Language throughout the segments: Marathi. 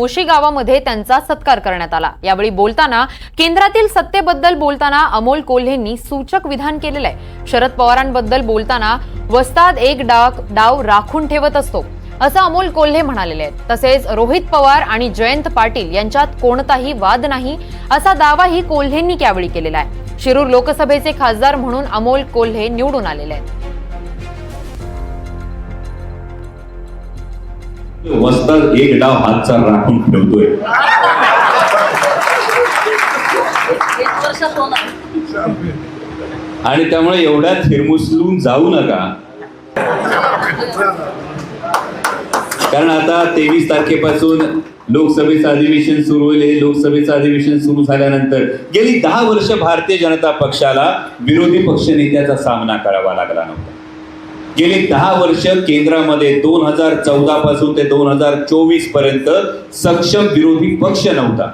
मोशी गावामध्ये त्यांचा सत्कार करण्यात आला. यावेळी बोलताना केंद्रातील सत्तेबद्दल बोलताना अमोल कोल्हेंनी सूचक विधान केलेलं आहे. शरद पवारांबद्दल बोलताना वस्ताद एक डाक डाव राखून ठेवत असतो. असं अमोल कोल्हे म्हणालेले आहेत. तसेच रोहित पवार आणि जयंत पाटील यांच्यात कोणताही वाद नाही असा दावाही कोल्हेंनी यावेळी केलेला आहे. शिरूर लोकसभेचे खासदार म्हणून अमोल कोल्हे निवडून आलेले आहेत. वस्ताद एक डाव हातचा राखून ठेवतोय. आणि त्यामुळे एवढ्या थिरमुसलून जाऊ नका. कारण आता तेवीस तारखेपासून लोकसभेचं अधिवेशन सुरू होईल. हे लोकसभेचं अधिवेशन सुरू झाल्यानंतर गेली दहा वर्ष भारतीय जनता पक्षाला विरोधी पक्षनेत्याचा सामना करावा लागला नव्हता. गेली दहा वर्ष केंद्रामध्ये दोन हजार चौदा पासून ते दोन हजार चोवीसपर्यंत सक्षम विरोधी पक्ष नव्हता.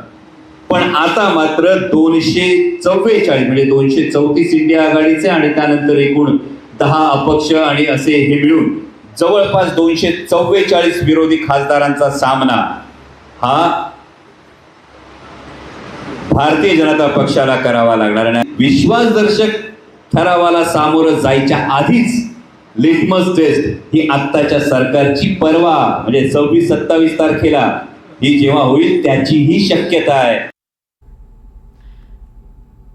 पण आता मात्र दोनशे चव्वेचाळीस म्हणजे दोनशे चौतीस इंडिया आघाडीचे आणि त्यानंतर एकूण दहा अपक्ष आणि असे हे मिळून जवळपास दोनशे चव्वेचाळीस विरोधी खासदारांचा सामना हा भारतीय जनता पक्षाला करावा लागणार. आणि विश्वासदर्शक ठरावाला सामोरं जायच्या आधीच लिटमस टेस्ट ही आत्ताच्या सरकारची परवा म्हणजे सव्वीस सत्तावीस तारखेला ही जेव्हा होईल त्याचीही शक्यता आहे.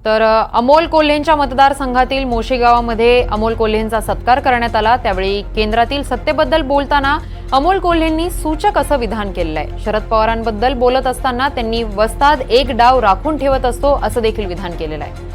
तर अमोल कोल्हेंच्या मतदारसंघातील मोशी गावामध्ये अमोल कोल्हेंचा सत्कार करण्यात आला. त्यावेळी केंद्रातील सत्तेबद्दल बोलताना अमोल कोल्हेंनी सूचक असं विधान केलेलं आहे शरद पवारांबद्दल बोलत असताना त्यांनी वस्ताद एक डाव राखून ठेवत असतो असं देखील विधान केलेलं आहे.